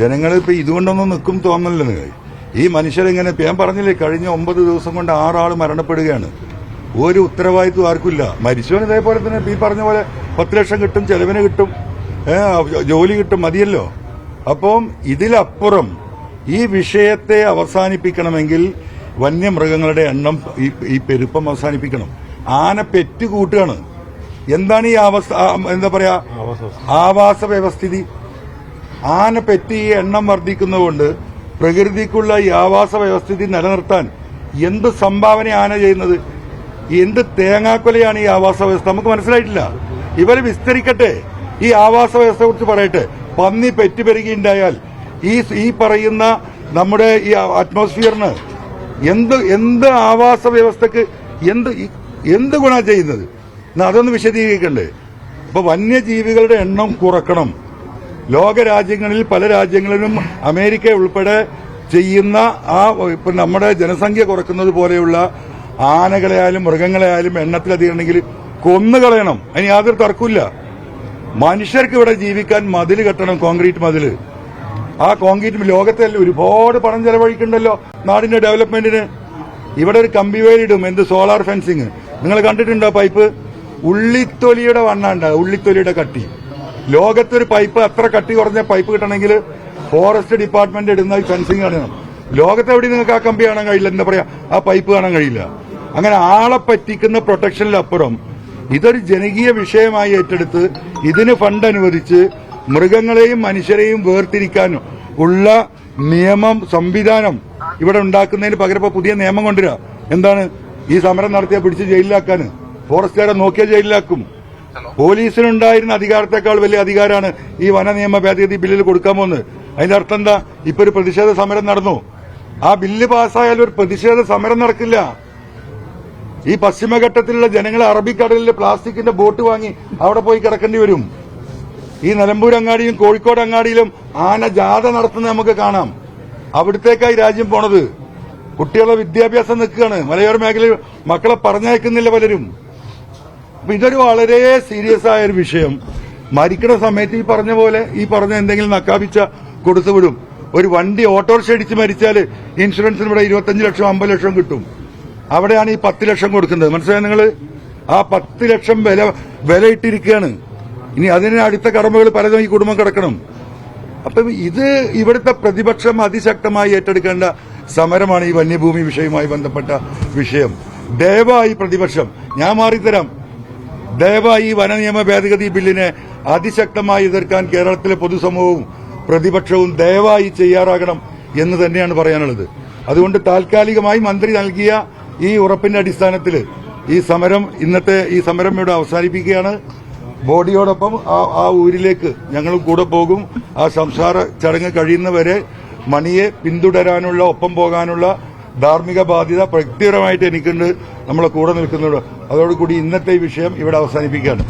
ജനങ്ങൾ ഇപ്പൊ ഇതുകൊണ്ടൊന്നും നിൽക്കും തോന്നല്ലോ നിങ്ങൾ. ഈ മനുഷ്യരിങ്ങനെ ഞാൻ പറഞ്ഞില്ലേ കഴിഞ്ഞ ഒമ്പത് ദിവസം കൊണ്ട് ആറാൾ മരണപ്പെടുകയാണ്. ഒരു ഉത്തരവാദിത്വം ആർക്കില്ല മരിച്ചവന് ഇതേപോലെ തന്നെ ഈ പറഞ്ഞ പോലെ പത്ത് ലക്ഷം കിട്ടും ചെലവിന് കിട്ടും ജോലി കിട്ടും മതിയല്ലോ. അപ്പം ഇതിലപ്പുറം ഈ വിഷയത്തെ അവസാനിപ്പിക്കണമെങ്കിൽ വന്യമൃഗങ്ങളുടെ എണ്ണം ഈ ഈ പെരുപ്പം അവസാനിപ്പിക്കണം. ആന പെറ്റ് കൂട്ടുകയാണ്. എന്താണ് ഈ അവസ്ഥ എന്താ പറയാ? ആവാസ വ്യവസ്ഥിതി ആന പെറ്റി എണ്ണം വർദ്ധിക്കുന്നതുകൊണ്ട് പ്രകൃതിക്കുള്ള ഈ ആവാസ വ്യവസ്ഥിതി നിലനിർത്താൻ എന്ത് സംഭാവന ആന ചെയ്യുന്നത്? എന്ത് തേങ്ങാക്കൊലയാണ് ഈ ആവാസ വ്യവസ്ഥ? നമുക്ക് മനസ്സിലായിട്ടില്ല. ഇവർ വിസ്തരിക്കട്ടെ. ഈ ആവാസ വ്യവസ്ഥയെ കുറിച്ച് പറയട്ടെ. പന്നി പെറ്റുപെരുകയുണ്ടായാൽ ഈ ഈ പറയുന്ന നമ്മുടെ ഈ അറ്റ്മോസ്ഫിയറിന് എന്ത് എന്ത് ആവാസ വ്യവസ്ഥക്ക് എന്ത് എന്ത് ഗുണ ചെയ്യുന്നത്? അതൊന്ന് വിശദീകരിക്കണ്ടേ. അപ്പൊ വന്യജീവികളുടെ എണ്ണം കുറക്കണം. ലോക രാജ്യങ്ങളിൽ പല രാജ്യങ്ങളിലും അമേരിക്ക ഉൾപ്പെടെ ചെയ്യുന്ന ആ ഇപ്പൊ നമ്മുടെ ജനസംഖ്യ കുറക്കുന്നത് പോലെയുള്ള ആനകളെയായാലും മൃഗങ്ങളെയായാലും എണ്ണത്തിലധികമുണ്ടെങ്കിൽ കൊന്നുകളയണം. അതിന് യാതൊരു തർക്കമില്ല മനുഷ്യർക്ക് ഇവിടെ ജീവിക്കാൻ മതിൽ കെട്ടണം കോൺക്രീറ്റ് മതിൽ. ആ കോൺക്രീറ്റ് ലോകത്തെ ഒരുപാട് പണം ചെലവഴിക്കണ്ടല്ലോ നാടിന്റെ ഡെവലപ്മെന്റിന്. ഇവിടെ ഒരു കമ്പി വേലിടും എന്ത് സോളാർ ഫെൻസിങ്. നിങ്ങൾ കണ്ടിട്ടുണ്ടോ പൈപ്പ്? ഉള്ളിത്തൊലിയുടെ വണ്ണാണ്ട ഉള്ളിത്തൊലിയുടെ കട്ടി. ലോകത്തൊരു പൈപ്പ് അത്ര കട്ടി കുറഞ്ഞ പൈപ്പ് കിട്ടണമെങ്കിൽ ഫോറസ്റ്റ് ഡിപ്പാർട്ട്മെന്റ് ഇടുന്ന ഫെൻസിങ് കാണണം. ലോകത്തെവിടെ നിങ്ങൾക്ക് ആ കമ്പി കാണാൻ കഴിയില്ല. എന്താ പറയാ? ആ പൈപ്പ് കാണാൻ കഴിയില്ല. അങ്ങനെ ആളെ പറ്റിക്കുന്ന പ്രൊട്ടക്ഷനിലപ്പുറം ഇതൊരു ജനകീയ വിഷയമായി ഏറ്റെടുത്ത് ഇതിന് ഫണ്ട് അനുവദിച്ച് മൃഗങ്ങളെയും മനുഷ്യരെയും വേർതിരിക്കാനും ഉള്ള നിയമം സംവിധാനം ഇവിടെ ഉണ്ടാക്കുന്നതിന് പകരം പുതിയ നിയമം കൊണ്ടുവരിക എന്താണ്? ഈ സമരം നടത്തിയ പിടിച്ച് ജയിലിലാക്കാന്. ഫോറസ്റ്റുകാരെ നോക്കിയ ജയിലിലാക്കും. പോലീസിനുണ്ടായിരുന്ന അധികാരത്തെക്കാൾ വലിയ അധികാരമാണ് ഈ വന നിയമ ഭേദഗതി ബില്ലിൽ കൊടുക്കാൻ പോകുന്നത്. അതിന്റെ അർത്ഥം എന്താ? ഇപ്പൊ ഒരു പ്രതിഷേധ സമരം നടന്നു. ആ ബില്ല് പാസ്സായാലും ഒരു പ്രതിഷേധ സമരം നടക്കില്ല. ഈ പശ്ചിമഘട്ടത്തിലുള്ള ജനങ്ങൾ അറബിക്കടലിൽ പ്ലാസ്റ്റിക്കിന്റെ ബോട്ട് വാങ്ങി അവിടെ പോയി കിടക്കേണ്ടി വരും. ഈ നിലമ്പൂർ അങ്ങാടിയിലും കോഴിക്കോട് അങ്ങാടിയിലും ആന ജാഥ നടത്തുന്നത് നമുക്ക് കാണാം. അവിടത്തേക്കായി രാജ്യം പോണത്. കുട്ടികളുടെ വിദ്യാഭ്യാസം നിൽക്കുകയാണ്. മലയോര മേഖലയിൽ മക്കളെ പറഞ്ഞയക്കുന്നില്ല പലരും. അപ്പൊ ഇതൊരു വളരെ സീരിയസ് ആയ ഒരു വിഷയം. മരിക്കുന്ന സമയത്ത് ഈ പറഞ്ഞ പോലെ ഈ പറഞ്ഞ എന്തെങ്കിലും നക്കാപിച്ച കൊടുത്തുവിടും ഒരു വണ്ടി ഓട്ടോറിക്ഷ അടിച്ച് മരിച്ചാൽ ഇൻഷുറൻസിന് ഇവിടെ ഇരുപത്തഞ്ച് ലക്ഷം അമ്പത് ലക്ഷം കിട്ടും. അവിടെയാണ് ഈ പത്ത് ലക്ഷം കൊടുക്കുന്നത്. മനസ്സിലായോ നിങ്ങൾ ആ പത്ത് ലക്ഷം വില വില ഇട്ടിരിക്കുകയാണ്. ഇനി അതിന് അടുത്ത കടമകൾ പലതും ഈ കുടുംബം കിടക്കണം. അപ്പം ഇത് ഇവിടുത്തെ പ്രതിപക്ഷം അതിശക്തമായി ഏറ്റെടുക്കേണ്ട സമരമാണ് ഈ വന്യഭൂമി വിഷയവുമായി ബന്ധപ്പെട്ട വിഷയം. ദയവായി പ്രതിപക്ഷം ഞാൻ മാറിത്തരാം. ദയവായി ഈ വനനിയമ ഭേദഗതി ബില്ലിനെ അതിശക്തമായി എതിർക്കാൻ കേരളത്തിലെ പൊതുസമൂഹവും പ്രതിപക്ഷവും ദയവായി ചെയ്യാറാകണം എന്ന് തന്നെയാണ് പറയാനുള്ളത്. അതുകൊണ്ട് താൽക്കാലികമായി മന്ത്രി നൽകിയ ഈ ഉറപ്പിന്റെ അടിസ്ഥാനത്തിൽ ഈ സമരം ഇന്നത്തെ ഈ സമരം ഇവിടെ അവസാനിപ്പിക്കുകയാണ്. ബോഡിയോടൊപ്പം ആ ഊരിലേക്ക് ഞങ്ങളും കൂടെ പോകും. ആ സംസാര ചടങ്ങ് കഴിയുന്നവരെ മണിയെ പിന്തുടരാനുള്ള ഒപ്പം പോകാനുള്ള ധാർമ്മിക ബാധ്യത വ്യക്തിപരമായിട്ട് എനിക്കുണ്ട് നമ്മളെ കൂടെ നിൽക്കുന്നുണ്ട്. അതോടുകൂടി ഇന്നത്തെ വിഷയം ഇവിടെ അവസാനിപ്പിക്കുകയാണ്.